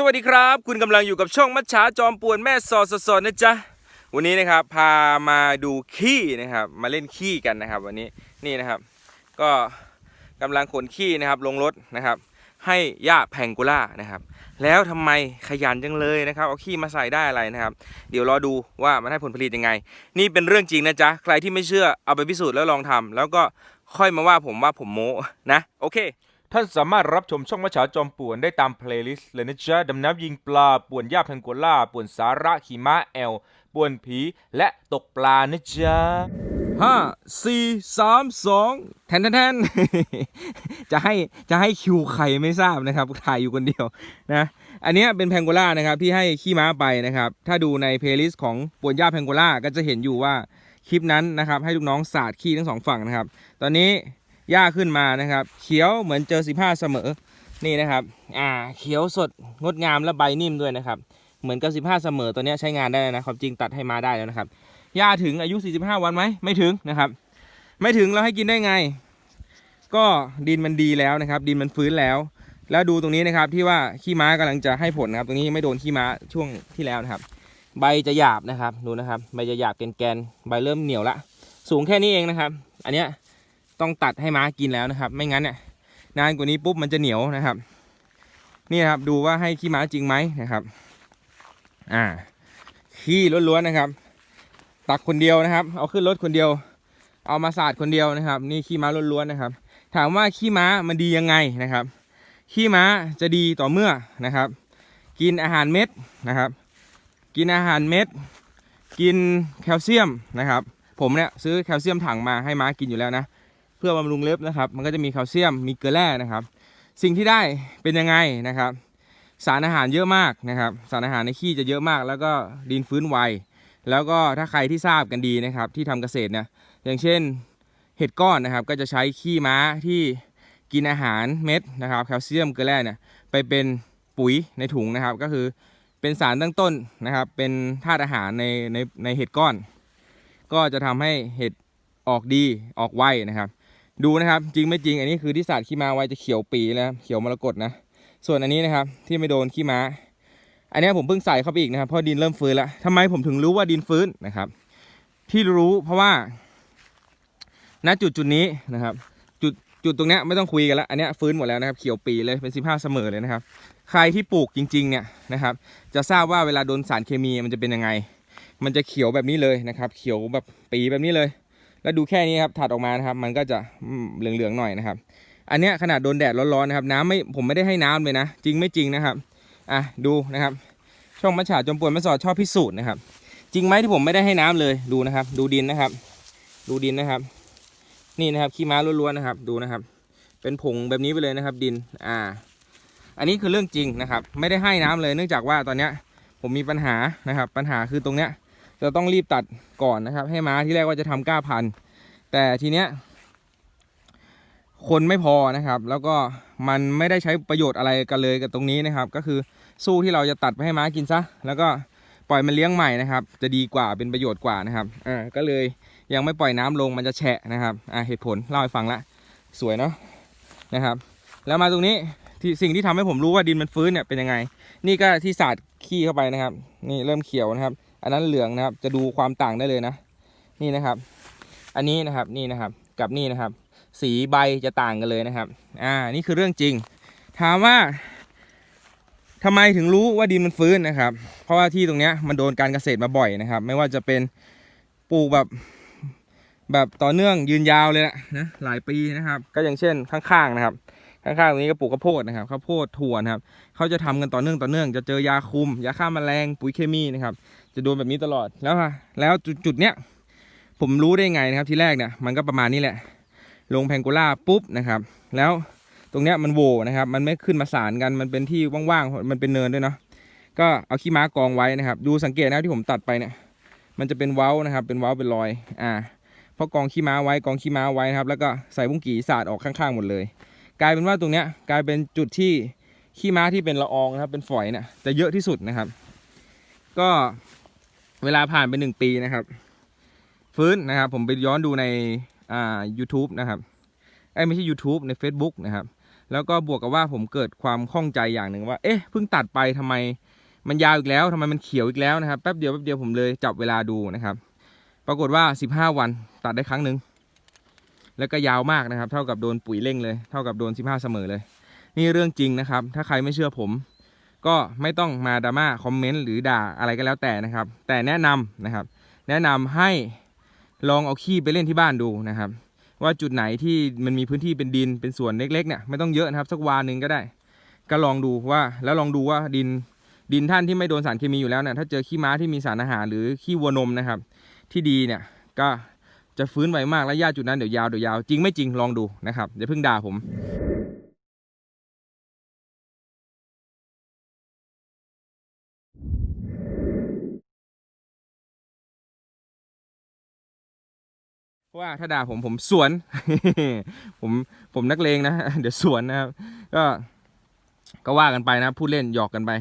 สวัสดีครับ คุณกำลังอยู่กับช่องมัจฉาจอมป่วนแม่สอดสดนะจ๊ะวันนี้นะครับพามาดูขี้นะครับ มาเล่นขี้กันนะครับ วันนี้นี่นะครับ ก็กำลังขนขี้นะครับลงรถนะครับ ให้ย่าแพงโกล่านะครับ แล้วทำไมขยันจังเลยนะครับ เอาขี้มาใส่ได้อะไรนะครับ เดี๋ยวรอดูว่ามันให้ผลผลิตยังไง นี่เป็นเรื่องจริงนะจ๊ะใครที่ไม่เชื่อเอาไปพิสูจน์แล้วลองทำแล้วก็ค่อยมาว่าผมว่าผมโม้นะโอเค ท่านสามารถรับชมช่องมัจฉาจอมป่วนได้ตามเพลย์ลิสต์เลยนะจ๊ะดำน้ำยิงปลาป่วนย่าแพงกล่าป่วนสาระขี่ม้าแอลป่วนผีและตกปลานะจ๊ะห้าสี่สามสองแทนแทนแทน จะให้จะให้คิวใครไม่ทราบนะครับถ่ายอยู่คนเดียวนะอันนี้เป็นแพงโกล่านะครับที่ให้ขี้ม้าไปนะครับ ถ้าดูในเพลย์ลิสต์ของปวนย่าแพงโกล่าก็จะเห็นอยู่ว่าคลิปนั้นนะครับ ให้ลูกน้องสาดขี้ทั้งสองฝั่งนะครับ ตอนนี้ ย่าขึ้นมานะครับ เขียวเหมือนเจอสิบห้าเสมอนี่นะครับ อ่า เขียวสดงดงามและใบนิ่มด้วยนะครับ เหมือนกับสิบห้าเสมอตัวนี้ใช้งานได้นะความจริงตัดให้มาได้แล้วนะครับย่าถึงอายุ 45 วันไหมไม่ถึงนะครับ ไม่ถึงเราให้กินได้ไง ก็ดินมันดีแล้วนะครับ ดินมันฟื้นแล้ว แล้วดูตรงนี้นะครับที่ว่าขี้ม้ากำลังจะให้ผลนะครับ ตรงนี้ไม่โดนขี้ม้าช่วงที่แล้วนะครับ ใบจะหยาบนะครับดูนะครับ ใบจะหยาบแกนๆใบเริ่มเหนียวละ สูงแค่นี้เองนะครับ อันเนี้ย ต้องตัดให้ม้ากินแล้วนะครับ ไม่งั้นเนี่ยนานกว่านี้ปุ๊บมันจะเหนียวนะครับ นี่ครับดูว่าให้ขี้ม้าจริงไหมนะครับ อ่า ขี้ล้วนๆนะครับ ตักคนเดียวนะครับ เอาขึ้นรถคนเดียว เอามาสาดคนเดียวนะครับ นี่ขี้ม้าล้วนๆนะครับ ถามว่าขี้ม้ามันดียังไงนะครับ ขี้ม้าจะดีต่อเมื่อนะครับ กินอาหารเม็ดนะครับ กินอาหารเม็ด กินแคลเซียมนะครับ ผมเนี่ยซื้อแคลเซียมถังมาให้ม้ากินอยู่แล้วนะ เพื่อบำรุงเล็บนะครับ มันก็จะมีแคลเซียมมีเกลือแร่นะครับ สิ่งที่ได้เป็นยังไงนะครับ สารอาหารเยอะมากนะครับ สารอาหารในขี้จะเยอะมาก แล้วก็ดินฟื้นไวแล้วก็ถ้าใครที่ทราบกันดีนะครับ ที่ทำเกษตรเนี่ยอย่างเช่นเห็ดก้อนนะครับ ก็จะใช้ขี้ม้าที่กินอาหารเม็ดนะครับแคลเซียมเกลือแร่เนี่ยไปเป็นปุ๋ยในถุงนะครับ ก็คือเป็นสารตั้งต้นนะครับ เป็นธาตุอาหารในในในเห็ดก้อน ก็จะทำให้เห็ดออกดีออกไวนะครับ ดูนะครับ จริงไม่จริง อันนี้คือที่สาดขี้ม้าไว้จะเขียวปีแล้วเขียวมรกตนะ ส่วนอันนี้นะครับที่ไม่โดนขี้ม้า อันนี้ผมเพิ่งใส่เข้าไปอีกนะครับเพราะดินเริ่มฟื้นแล้วทำไมผมถึงรู้ว่าดินฟื้นนะครับ ที่รู้เพราะว่า ณจุดจุดนี้นะครับ จุดจุดตรงนี้ไม่ต้องคุยกันแล้วอันนี้ฟื้นหมดแล้วนะครับเขียวปีเลยเป็นสิบห้าเสมอเลยนะครับ ใครที่ปลูกจริง ๆ เนี่ยนะครับ จะทราบว่าเวลาโดนสารเคมีมันจะเป็นยังไง มันจะเขียวแบบนี้เลยนะครับ เขียวแบบปีแบบนี้เลย แล้วดูแค่นี้ครับถัดออกมานะครับ มันก็จะเหลืองๆหน่อยนะครับ อันเนี้ยขนาดโดนแดดร้อนๆนะครับ น้ำไม่ผมไม่ได้ให้น้ำเลยนะ จริงไม่จริงนะครับอะดูนะครับ ช่องมัจฉาจมป่วนมาสอดชอบพิสูจน์นะครับ จริงไหมที่ผมไม่ได้ให้น้ำเลยดูนะครับ ดูดินนะครับ ดูดินนะครับ นี่นะครับขี้ม้าล้วนๆนะครับ ดูนะครับ เป็นผงแบบนี้ไปเลยนะครับ ดินอ่า อันนี้คือเรื่องจริงนะครับ ไม่ได้ให้น้ำเลยเนื่องจากว่าตอนเนี้ยผมมีปัญหานะครับ ปัญหาคือตรงเนี้ย จะต้องรีบตัดก่อนนะครับ ให้ม้าที่แรกว่าจะทำก้าพัน แต่ทีเนี้ยคนไม่พอนะครับ แล้วก็มันไม่ได้ใช้ประโยชน์อะไรกันเลยกับตรงนี้นะครับ ก็คือสู้ที่เราจะตัดไปให้ม้ากินซะ แล้วก็ปล่อยมันเลี้ยงใหม่นะครับ จะดีกว่าเป็นประโยชน์กว่านะครับอ่าก็เลยยังไม่ปล่อยน้ำลงมันจะแฉะนะครับอ่าเหตุผลเล่าให้ฟังละสวยเนาะนะครับ แล้วมาตรงนี้ที่สิ่งที่ทำให้ผมรู้ว่าดินมันฟื้นเนี่ยเป็นยังไง นี่ก็ที่สาดขี้เข้าไปนะครับ นี่เริ่มเขียวนะครับ อันนั้นเหลืองนะครับ จะดูความต่างได้เลยนะ นี่นะครับ อันนี้นะครับนี่นะครับกับนี่นะครับ สีใบจะต่างกันเลยนะครับ อ่านี่คือเรื่องจริง ถามว่าทำไมถึงรู้ว่าดินมันฟื้นนะครับ เพราะว่าที่ตรงเนี้ยมันโดนการเกษตรมาบ่อยนะครับ ไม่ว่าจะเป็นปลูกแบบแบบต่อเนื่องยืนยาวเลยนะนะหลายปีนะครับ ก็อย่างเช่นข้างๆนะครับข้างๆตรงนี้ก็ปลูกข้าวโพดนะครับข้าวโพดถั่วนะครับเขาจะทำกันต่อเนื่องต่อเนื่อง จะเจอยาคุมยาฆ่าแมลงปุ๋ยเคมีนะครับ จะโดนแบบนี้ตลอดแล้วอะแล้วจุดจุดเนี้ยผมรู้ได้ไงนะครับทีแรกเนี่ยมันก็ประมาณนี้แหละ ลงแพงโกล่าปุ๊บนะครับ แล้วตรงเนี้ยมันโวนะครับ มันไม่ขึ้นมาสารกันมันเป็นที่ว่างๆมันเป็นเนินด้วยเนาะก็เอาขี้ม้ากองไว้นะครับ ดูสังเกตนะที่ผมตัดไปเนี่ยมันจะเป็นเว้านะครับ เป็นเว้าเป็นรอยอ่าเพราะกองขี้ม้าไว้กองขี้ม้าไว้นะครับ แล้วก็ใส่บุ้งกี่สาดออกข้างๆหมดเลย กลายเป็นว่าตรงเนี้ยกลายเป็นจุดที่ขี้ม้าที่เป็นละอองนะครับ เป็นฝอยเนี่ยจะเยอะที่สุดนะครับ ก็ เวลาผ่านไปหนึ่งปีนะครับ ฟื้นนะครับ ผมไปย้อนดูในอ่า YouTube นะครับไอ้ไม่ใช่ YouTube ใน Facebook นะครับ แล้วก็บวกกับว่าผมเกิดความข้องใจอย่างหนึ่งว่า เอ๊ะเพิ่งตัดไปทำไมมันยาวอีกแล้วทำไมมันเขียวอีกแล้วนะครับแป๊บเดียวแป๊บเดียวผมเลยจับเวลาดูนะครับ ปรากฏว่า 15 วันตัดได้ครั้งหนึ่งแล้วก็ยาวมากนะครับ เท่ากับโดนปุ๋ยเร่งเลย เท่ากับโดน 15 เสมอเลย นี่เรื่องจริงนะครับ ถ้าใครไม่เชื่อผม ก็ไม่ต้องมาดราม่าคอมเมนต์หรือด่าอะไรก็แล้วแต่นะครับ แต่แนะนำนะครับ แนะนำให้ลองเอาขี้ไปเล่นที่บ้านดูนะครับ ว่าจุดไหนที่มันมีพื้นที่เป็นดินเป็นส่วนเล็กๆเนี่ยไม่ต้องเยอะนะครับสักวาหนึ่งก็ได้ ก็ลองดูว่าแล้วลองดูว่าดินดินท่านที่ไม่โดนสารเคมีอยู่แล้วเนี่ยถ้าเจอขี้ม้าที่มีสารอาหารหรือขี้วัวนมนะครับ ที่ดีเนี่ยก็จะฟื้นไวมากและหญ้าจุดนั้นเดี๋ยวยาวเดี๋ยวยาวจริงไม่จริงลองดูนะครับอย่าเพิ่งด่าผม ว่าถ้าด่าผมผมสวน ผมผมนักเลงนะ เดี๋ยวสวนนะครับ ก็ก็ว่ากันไปนะพูดเล่นหยอกกันไป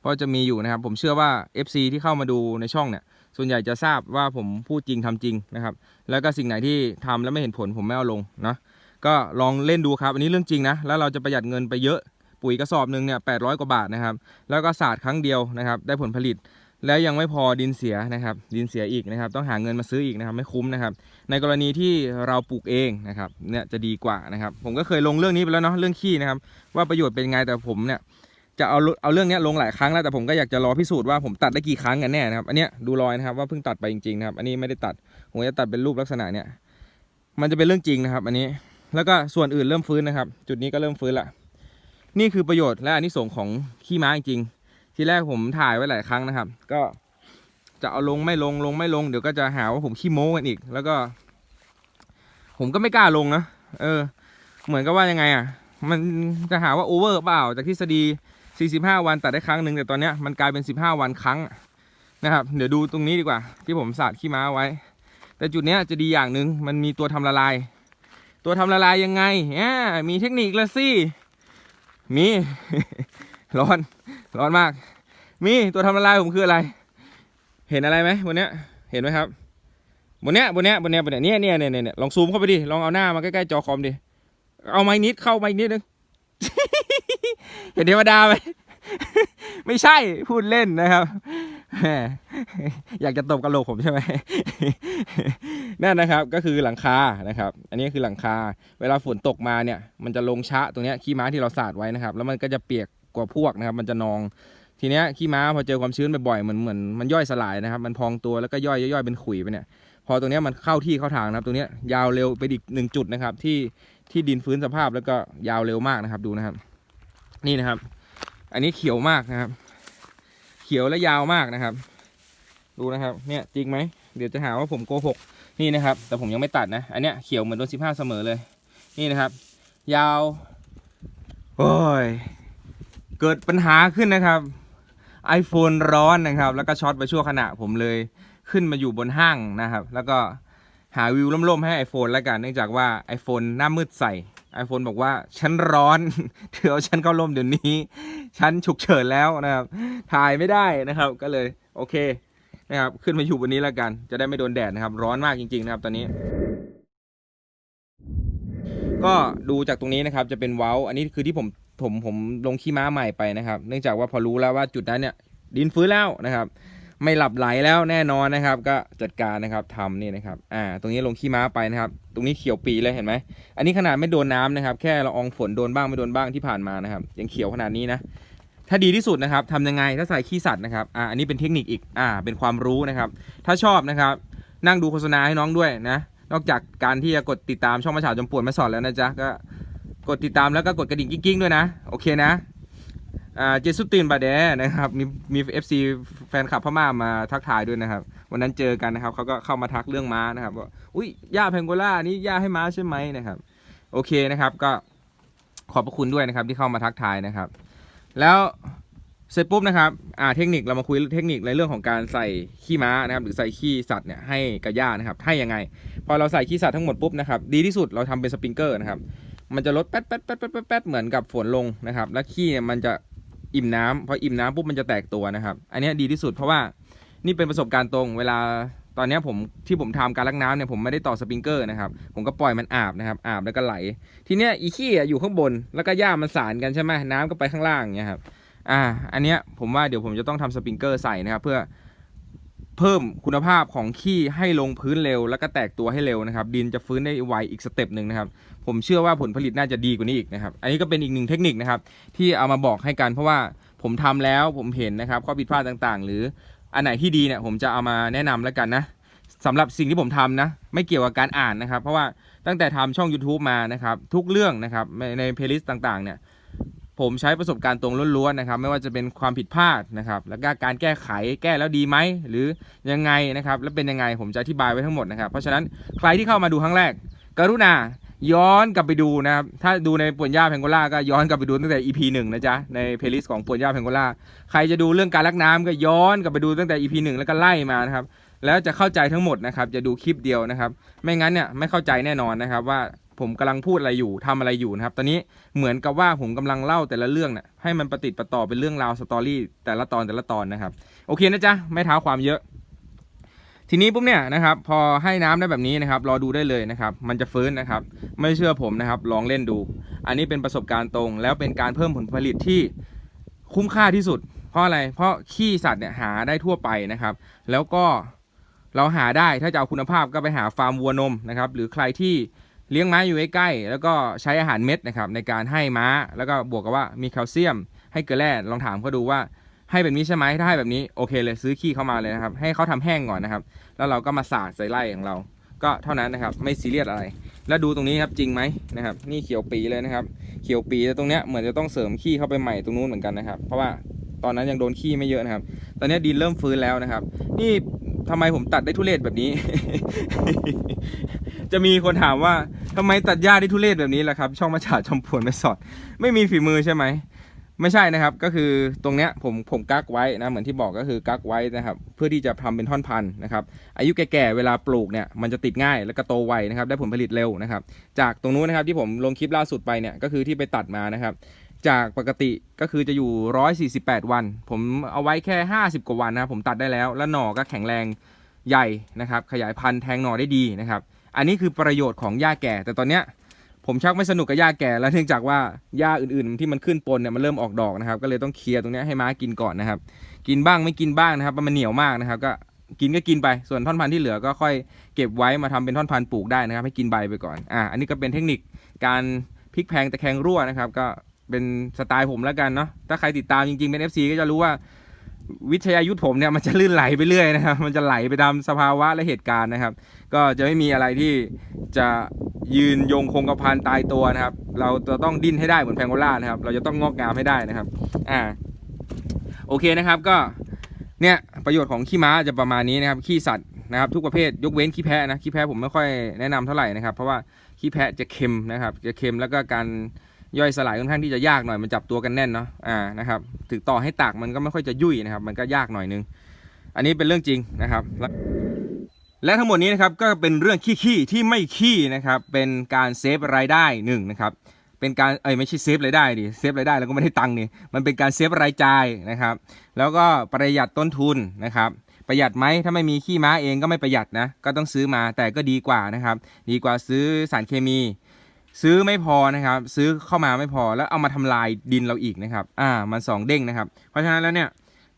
เพราะจะมีอยู่นะครับ ผมเชื่อว่า FC ที่เข้ามาดูในช่องเนี่ย ส่วนใหญ่จะทราบว่าผมพูดจริงทำจริงนะครับ แล้วก็สิ่งไหนที่ทำแล้วไม่เห็นผลผมไม่เอาลงเนาะก็ลองเล่นดูครับ อันนี้เรื่องจริงนะ แล้วเราจะประหยัดเงินไปเยอะ ปุ๋ยกระสอบหนึ่งเนี่ยแปดกว่าบาทนะครับ แล้วก็ศาสตร์ครั้งเดียวนะครับ ได้ผลผลิต แล้วยังไม่พอดินเสียนะครับ ดินเสียอีกนะครับ ต้องหาเงินมาซื้ออีกนะครับ ไม่คุ้มนะครับ ในกรณีที่เราปลูกเองนะครับ เนี่ยจะดีกว่านะครับ ผมก็เคยลงเรื่องนี้ไปแล้วเนาะเรื่องขี้นะครับ ว่าประโยชน์เป็นไงแต่ผมเนี่ยจะเอาเอาเรื่องนี้ลงหลายครั้งแล้วแต่ผมก็อยากจะรอพิสูจน์ว่าผมตัดได้กี่ครั้งกันแน่นะครับ อันเนี้ยดูรอยนะครับว่าเพิ่งตัดไปจริงๆนะครับ อันนี้ไม่ได้ตัดผมจะตัดเป็นรูปลักษณะเนี้ยมันจะเป็นเรื่องจริงนะครับ อันนี้แล้วก็ส่วนอื่นเริ่มฟื้นนะครับ จุดนี้ก็เริ่มฟื้นละนี่คือประโยชน์และอันนี้ส่งของขี้ม้าจริงๆ ทีแรกผมถ่ายไว้หลายครั้งนะครับ ก็จะเอาลงไม่ลงลงไม่ลงเดี๋ยวก็จะหาว่าผมขี้โม้กันอีก แล้วก็ ผมก็ไม่กล้าลงนะเออ เหมือนกับว่ายังไงอะ มันจะหาว่าโอเวอร์เปล่าจากทฤษฎี 45 วันตัดได้ครั้งหนึ่งแต่ตอนเนี้ยมันกลายเป็น 15 วันครั้งนะครับ เดี๋ยวดูตรงนี้ดีกว่า ที่ผมสาดขี้ม้าไว้ แต่จุดเนี้ยจะดีอย่างหนึ่งมันมีตัวทำละลาย ตัวทำละลายยังไงแหมมีเทคนิคละสิมี ร้อน ร้อนมาก มีตัวทำละลายผมคืออะไร เห็นอะไรไหมบนเนี้ย เห็นไหมครับบนเนี้ยบนเนี้ยบนเนี้ยบนเนี้ยเนี่ยเนี่ยเนี่ยเนี่ยลองซูมเข้าไปดิ ลองเอาหน้ามาใกล้ๆจอคอมดิ เอาไม้นิดเข้าไม้นิดนึง เห็นเทวดาไหมไม่ใช่พูดเล่นนะครับแหมอยากจะตบกระโหลกผมใช่ไหมนั่นนะครับก็คือหลังคานะครับ อันนี้คือหลังคา เวลาฝนตกมาเนี่ย มันจะลงชะตรงนี้ขี้ม้าที่เราสาดไว้นะครับ แล้วมันก็จะเปียก กว่าพวกนะครับ มันจะนอง ทีเนี้ยขี้ม้าพอเจอความชื้นบ่อยๆเหมือนเหมือนมันย่อยสลายนะครับ มันพองตัวแล้วก็ย่อยย่อยๆเป็นขุยไปเนี่ย พอตรงเนี้ยมันเข้าที่เข้าทางนะครับตรงเนี้ยยาวเร็วไปอีกหนึ่งจุดนะครับ ที่ที่ดินฟื้นสภาพแล้วก็ยาวเร็วมากนะครับดูนะครับ นี่นะครับ อันนี้เขียวมากนะครับ เขียวและยาวมากนะครับ ดูนะครับ เนี่ยจริงไหมเดี๋ยวจะหาว่าผมโกหกนี่นะครับ แต่ผมยังไม่ตัดนะ อันเนี้ยเขียวเหมือนโดนสิบห้าเสมอเลย นี่นะครับ ยาว โอ้ย เกิดปัญหาขึ้นนะครับ iPhone ร้อนนะครับ แล้วก็ช็อตไปชั่วขณะผมเลยขึ้นมาอยู่บนห้างนะครับ แล้วก็หาวิวล่มๆให้ iPhone แล้วกันเนื่องจากว่า iPhone หน้ามืดใส่ iPhone บอกว่าฉันร้อนเดี๋ยวฉันเข้าร่มเดี๋ยวนี้ ฉันฉุกเฉินแล้วนะครับ ถ่ายไม่ได้นะครับ ก็เลยโอเคนะครับ ขึ้นมาอยู่บนนี้แล้วกัน จะได้ไม่โดนแดดนะครับ ร้อนมากจริง ๆ นะครับ ตอนนี้ ก็ดูจากตรงนี้นะครับ จะเป็นเว้า อันนี้คือที่ผม ผมผมลงขี้ม้าใหม่ไปนะครับ เนื่องจากว่าพอรู้แล้วว่าจุดนั้นเนี่ยดินฟื้นแล้วนะครับ ไม่หลับไหลแล้วแน่นอนนะครับ ก็จัดการนะครับทำนี่นะครับอ่าตรงนี้ลงขี้ม้าไปนะครับ ตรงนี้เขียวปีเลยเห็นไหมอันนี้ขนาดไม่โดนน้ำนะครับ แค่ละอองฝนโดนบ้างไม่โดนบ้างที่ผ่านมานะครับ ยังเขียวขนาดนี้นะถ้าดีที่สุดนะครับทำยังไงถ้าใส่ขี้สัตว์นะครับอ่าอันนี้เป็นเทคนิคอีกอ่าเป็นความรู้นะครับ ถ้าชอบนะครับ นั่งดูโฆษณาให้น้องด้วยนะนอกจากการที่จะกดติดตามช่องมาฉาวจมปวดมาสอนแล้วนะจ๊ะก็ กดติดตามแล้วก็กดกระดิ่งกิ๊งๆด้วยนะ โอเคนะเจสุตินบาเดนะครับมีมีเอฟซีแฟนคลับพม่ามาทักทายด้วยนะครับ วันนั้นเจอกันนะครับเขาก็เข้ามาทักเรื่องม้านะครับว่าอุ้ยย่าแพงโกล่านี่ย่าให้ม้าใช่ไหมนะครับ โอเคนะครับก็ขอบพระคุณด้วยนะครับที่เข้ามาทักทายนะครับ แล้วเสร็จปุ๊บนะครับอ่าเทคนิคเรามาคุยเทคนิคในเรื่องของการใส่ขี้ม้านะครับ หรือใส่ขี้สัตว์เนี่ยให้กับหญ้านะครับให้ยังไง พอเราใส่ขี้สัตว์ทั้งหมดปุ๊บนะครับ ดีที่สุดเราทำเป็นสปริงเกอร์นะครับ มันจะลดแป๊ดแป๊ดแป๊ดแป๊ดแป๊ดเหมือนกับฝนลงนะครับ แล้วขี้เนี่ยมันจะอิ่มน้ำพออิ่มน้ำปุ๊บมันจะแตกตัวนะครับ อันนี้ดีที่สุดเพราะว่านี่เป็นประสบการณ์ตรงเวลาตอนนี้ผมที่ผมทำการลักน้ำเนี่ยผมไม่ได้ต่อสปริงเกอร์นะครับ ผมก็ปล่อยมันอาบนะครับ อาบแล้วก็ไหล ทีเนี้ยอีขี้อยู่ข้างบนแล้วก็หญ้ามันสานกันใช่ไหมน้ำก็ไปข้างล่างเงี้ยครับอ่าอันเนี้ยผมว่าเดี๋ยวผมจะต้องทำสปริงเกอร์ใส่นะครับ เพื่อเพิ่มคุณภาพของขี้ให้ลงพื้นเร็ว แล้วก็แตกตัวให้เร็วนะครับ ดินจะฟื้นได้ไวอีกสเต็ปหนึ่งนะครับ ผมเชื่อว่าผลผลิตน่าจะดีกว่านี้อีกนะครับ อันนี้ก็เป็นอีกหนึ่งเทคนิคนะครับ ที่เอามาบอกให้กันเพราะว่าผมทำแล้วผมเห็นนะครับข้อผิดพลาดต่างๆ หรืออันไหนที่ดีเนี่ยผมจะเอามาแนะนำแล้วกันนะสำหรับสิ่งที่ผมทำนะ ไม่เกี่ยวกับการอ่านนะครับ เพราะว่าตั้งแต่ทำช่อง YouTube มานะครับ ทุกเรื่องนะครับในในเพลย์ลิสต์ต่างๆ เนี่ยผมใช้ประสบการณ์ตรงล้วนๆนะครับ ไม่ว่าจะเป็นความผิดพลาดนะครับ แล้วก็การแก้ไขแก้แล้วดีไหมหรือยังไงนะครับ แล้วเป็นยังไงผมจะอธิบายไว้ทั้งหมดนะครับ เพราะฉะนั้นใครที่เข้ามาดูครั้งแรก กรุณา ย้อนกลับไปดูนะครับ ถ้าดูในป่วนย่าแพงโกล่าก็ย้อนกลับไปดูตั้งแต่ EP หนึ่งนะจ๊ะ ในเพลย์ลิสต์ของป่วนย่าแพงโกล่าใครจะดูเรื่องการลักน้ำก็ย้อนกลับไปดูตั้งแต่ EP หนึ่งแล้วก็ไล่มานะครับ แล้วจะเข้าใจทั้งหมดนะครับ จะดูคลิปเดียวนะครับ ไม่งั้นเนี่ยไม่เข้าใจแน่นอนนะครับว่าผมกำลังพูดอะไรอยู่ทำอะไรอยู่นะครับ ตอนนี้เหมือนกับว่าผมกำลังเล่าแต่ละเรื่องเนี่ยให้มันประติดประต่อเป็นเรื่องราวสตอรี่แต่ละตอนแต่ละตอนนะครับ โอเคนะจ๊ะ ไม่เท้าความเยอะ ทีนี้ปุ๊บเนี่ยนะครับพอให้น้ำได้แบบนี้นะครับรอดูได้เลยนะครับ มันจะฟื้นนะครับ ไม่เชื่อผมนะครับ ลองเล่นดู อันนี้เป็นประสบการณ์ตรง แล้วเป็นการเพิ่มผลผลิตที่คุ้มค่าที่สุด เพราะอะไรเพราะขี้สัตว์เนี่ยหาได้ทั่วไปนะครับ แล้วก็เราหาได้ถ้าจะเอาคุณภาพก็ไปหาฟาร์มวัวนมนะครับ หรือใครที่เลี้ยงม้าอยู่ใกล้ๆแล้วก็ใช้อาหารเม็ดนะครับในการให้ม้า แล้วก็บวกกับว่ามีแคลเซียม ให้เกลือแร่ลองถามเขาดูว่า ให้แบบนี้ใช่ไหมถ้าให้แบบนี้โอเคเลยซื้อขี้เข้ามาเลยนะครับ ให้เขาทำแห้งก่อนนะครับ แล้วเราก็มาสาดใส่ไร่ของเรา ก็เท่านั้นนะครับ ไม่ซีเรียสอะไร แล้วดูตรงนี้ครับจริงไหมนะครับ นี่เขียวปีเลยนะครับ เขียวปีแต่ตรงเนี้ยเหมือนจะต้องเสริมขี้เข้าไปใหม่ตรงนู้นเหมือนกันนะครับ เพราะว่าตอนนั้นยังโดนขี้ไม่เยอะนะครับ ตอนนี้ดินเริ่มฟื้นแล้วนะครับ นี่ทำไมผมตัดได้ทุเรศแบบนี้ จะมีคนถามว่าทำไมตัดหญ้าได้ทุเรศแบบนี้ล่ะครับ ช่องมาฉาดชมพวนไม่สอด ไม่มีฝีมือใช่ไหม ไม่ใช่นะครับก็คือตรงเนี้ยผมผมกักไว้นะเหมือนที่บอกก็คือกักไว้นะครับเพื่อที่จะทำเป็นท่อนพันธุ์นะครับอายุแก่ๆเวลาปลูกเนี่ยมันจะติดง่ายแล้วก็โตไวนะครับได้ผลผลิตเร็วนะครับจากตรงนู้นนะครับที่ผมลงคลิปล่าสุดไปเนี่ยก็คือที่ไปตัดมานะครับจากปกติก็คือจะอยู่ 148 วัน ผมเอาไว้แค่ 50 กว่าวันนะครับผมตัดได้แล้ว แล้วหน่อก็แข็งแรงใหญ่นะครับขยายพันธุ์แทงหน่อได้ดีนะครับอันนี้คือประโยชน์ของหญ้าแก่ แต่ตอนเนี้ย ผมชักไม่สนุกกับหญ้าแก่แล้วเนื่องจากว่าหญ้าอื่นๆ ที่มันขึ้นปนเนี่ยมันเริ่มออกดอกนะครับ ก็เลยต้องเคลียร์ตรงนี้ให้ม้ากินก่อนนะครับ กินบ้างไม่กินบ้างนะครับมันเหนียวมากนะครับ ก็กินก็กินไปส่วนท่อนพันธุ์ที่เหลือก็ค่อยเก็บไว้มาทำเป็นท่อนพันธุ์ปลูกได้นะครับ ให้กินใบไปก่อนอ่าอันนี้ก็เป็นเทคนิคการพลิกแพงตะแคงรั่วนะครับ ก็เป็นสไตล์ผมแล้วกันเนาะถ้าใครติดตามจริงๆเป็น FC ก็จะรู้ว่า วิทยายุทธผมเนี่ยมันจะลื่นไหลไปเรื่อยนะครับ มันจะไหลไปตามสภาวะและเหตุการณ์นะครับ ก็จะไม่มีอะไรที่จะยืนยงคงกระพันตายตัวนะครับ เราจะต้องดิ้นให้ได้เหมือนแพงโกล่านะครับ เราจะต้องงอกงามให้ได้นะครับอ่าโอเคนะครับก็เนี่ยประโยชน์ของขี้ม้าจะประมาณนี้นะครับขี้สัตว์นะครับ ทุกประเภทยกเว้นขี้แพะนะขี้แพะผมไม่ค่อยแนะนำเท่าไหร่นะครับ เพราะว่าขี้แพะจะเค็มนะครับ จะเค็มแล้วก็การ ย่อยสลายค่อนข้างที่จะยากหน่อยมันจับตัวกันแน่นเนาะอ่านะครับถึงต่อให้ตากมันก็ไม่ค่อยจะยุ่ยนะครับ มันก็ยากหน่อยนึง อันนี้เป็นเรื่องจริงนะครับและและทั้งหมดนี้นะครับก็เป็นเรื่องขี้ๆที่ไม่ขี้นะครับเป็นการเซฟรายได้หนึ่งนะครับเป็นการเอ้ยไม่ใช่เซฟรายได้ดิเซฟรายได้แล้วก็ไม่ได้ตังค์นี่มันเป็นการเซฟรายจ่ายนะครับ แล้วก็ประหยัดต้นทุนนะครับ ประหยัดไหมถ้าไม่มีขี้ม้าเองก็ไม่ประหยัดนะก็ต้องซื้อมาแต่ก็ดีกว่านะครับ ดีกว่าซื้อสารเคมี ซื้อไม่พอนะครับ ซื้อเข้ามาไม่พอแล้วเอามาทำลายดินเราอีกนะครับ อ่า มันสองเด้งนะครับ เพราะฉะนั้นแล้วเนี่ย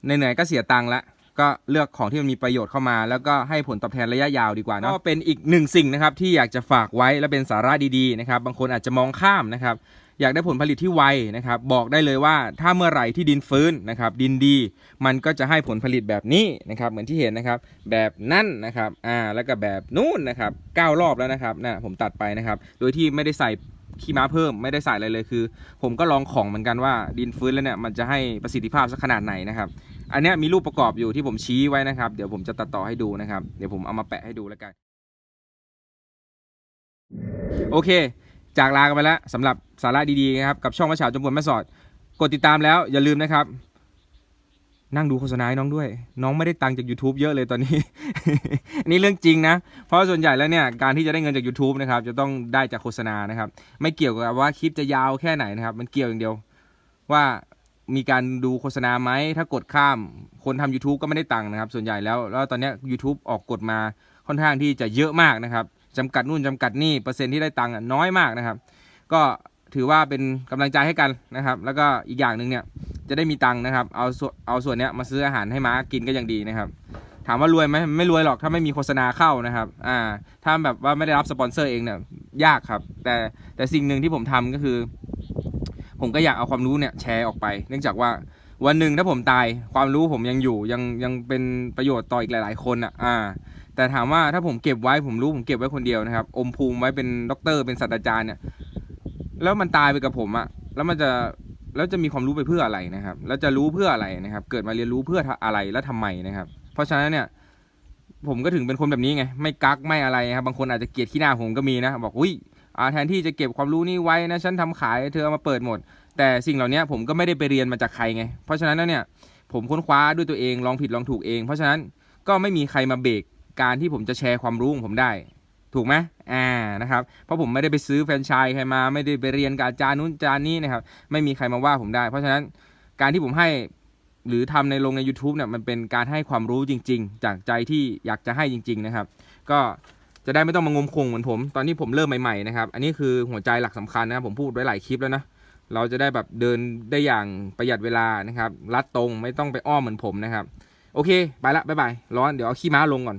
เหนื่อยๆก็เสียตังค์ละก็เลือกของที่มันมีประโยชน์เข้ามา แล้วก็ให้ผลตอบแทนระยะยาวดีกว่านะก็เป็นอีกหนึ่งสิ่งนะครับที่อยากจะฝากไว้และเป็นสาระดีๆนะครับ บางคนอาจจะมองข้ามนะครับ อยากได้ผลผลิตที่ไวนะครับบอกได้เลยว่าถ้าเมื่อไหร่ที่ดินฟื้นนะครับดินดี มันก็จะให้ผลผลิตแบบนี้นะครับเหมือนที่เห็นนะครับแบบนั่นนะครับอ่าแล้วก็แบบนู่นนะครับเก้ารอบแล้วนะครับนะผมตัดไปนะครับ โดยที่ไม่ได้ใส่ขี้ม้าเพิ่มไม่ได้ใส่อะไรเลยคือ ผมก็ลองของเหมือนกันว่าดินฟื้นแล้วเนี่ยมันจะให้ประสิทธิภาพสักขนาดไหนนะครับอันนี้มีรูปประกอบอยู่ที่ผมชี้ไว้นะครับ เดี๋ยวผมจะตัดต่อให้ดูนะครับ เดี๋ยวผมเอามาแปะให้ดูแล้วกัน โอเค จากลากันไปแล้วสำหรับสาระดีๆนะครับกับช่องวัชชาจมพลแม่สอด กดติดตามแล้วอย่าลืมนะครับ นั่งดูโฆษณาให้น้องด้วย น้องไม่ได้ตังค์จาก YouTube เยอะเลยตอนนี้ อันนี้เรื่องจริงนะ เพราะส่วนใหญ่แล้วเนี่ยการที่จะได้เงินจาก YouTube นะครับจะต้องได้จากโฆษณานะครับ ไม่เกี่ยวกับว่าคลิปจะยาวแค่ไหนนะครับ มันเกี่ยวอย่างเดียวว่ามีการดูโฆษณาไหม ถ้ากดข้าม คนทำ YouTube ก็ไม่ได้ตังค์นะครับ ส่วนใหญ่แล้ว แล้วตอนนี้ย YouTube ออกกฎมาค่อนข้างที่จะเยอะมากนะครับ จำกัดนู่นจำกัดนี่เปอร์เซ็นต์ที่ได้ตังค์น้อยมากนะครับ ก็ถือว่าเป็นกำลังใจให้กันนะครับ แล้วก็อีกอย่างหนึ่งเนี่ยจะได้มีตังค์นะครับ เอาส่วนเอาส่วนเนี้ยมาซื้ออาหารให้ม้ากินก็ยังดีนะครับ ถามว่ารวยไหมไม่รวยหรอกถ้าไม่มีโฆษณาเข้านะครับอ่าถ้าแบบว่าไม่ได้รับสปอนเซอร์เองเนี่ยยากครับ แต่แต่สิ่งหนึ่งที่ผมทำก็คือ ผมก็อยากเอาความรู้เนี่ยแชร์ออกไป เนื่องจากว่าวันหนึ่งถ้าผมตายความรู้ผมยังอยู่ยังยังเป็นประโยชน์ต่ออีกหลาย ๆ คนอะอ่า แต่ถามว่าถ้าผมเก็บไว้ผมรู้ผมเก็บไว้คนเดียวนะครับ อมภูมิไว้เป็นด็อกเตอร์เป็นศาสตราจารย์เนี่ย แล้วมันตายไปกับผมอะแล้วมันจะแล้วจะมีความรู้ไปเพื่ออะไรนะครับ แล้วจะรู้เพื่ออะไรนะครับ เกิดมาเรียนรู้เพื่ออะไรและทำไมนะครับ เพราะฉะนั้นเนี่ย ผมก็ถึงเป็นคนแบบนี้ไง ไม่กักไม่อะไรครับ บางคนอาจจะเกลียดขี้หน้าผมก็มีนะ บอกอุ้ยอ่าแทนที่จะเก็บความรู้นี้ไว้นะฉันทำขายเธอมาเปิดหมด แต่สิ่งเหล่านี้ผมก็ไม่ได้ไปเรียนมาจากใครไง เพราะฉะนั้นเนี่ย ผมค้นคว้าด้วยตัวเองลองผิดลองถูกเอง เพราะฉะนั้นก็ไม่มีใครมาเบรก การที่ผมจะแชร์ความรู้ของผมได้ ถูกไหมอ่านะครับ เพราะผมไม่ได้ไปซื้อแฟรนไชส์ใครมา ไม่ได้ไปเรียนกับอาจารย์นู้นอาจารย์นี้นะครับ ไม่มีใครมาว่าผมได้ เพราะฉะนั้นการที่ผมให้หรือทำในลงใน YouTube เนี่ยมันเป็นการให้ความรู้จริง ๆ จากใจที่อยากจะให้จริง ๆ นะครับ ก็จะได้ไม่ต้องมางมคงเหมือนผม ตอนที่ผมเริ่มใหม่ๆนะครับ อันนี้คือหัวใจหลักสำคัญนะครับผมพูดไว้หลายคลิปแล้วนะเราจะได้แบบเดินได้อย่างประหยัดเวลานะครับลัดตรงไม่ต้องไปอ้อมเหมือนผมนะครับ โอเค ไปละบ๊ายบายร้อนเดี๋ยวเอาขี้ม้าลงก่อน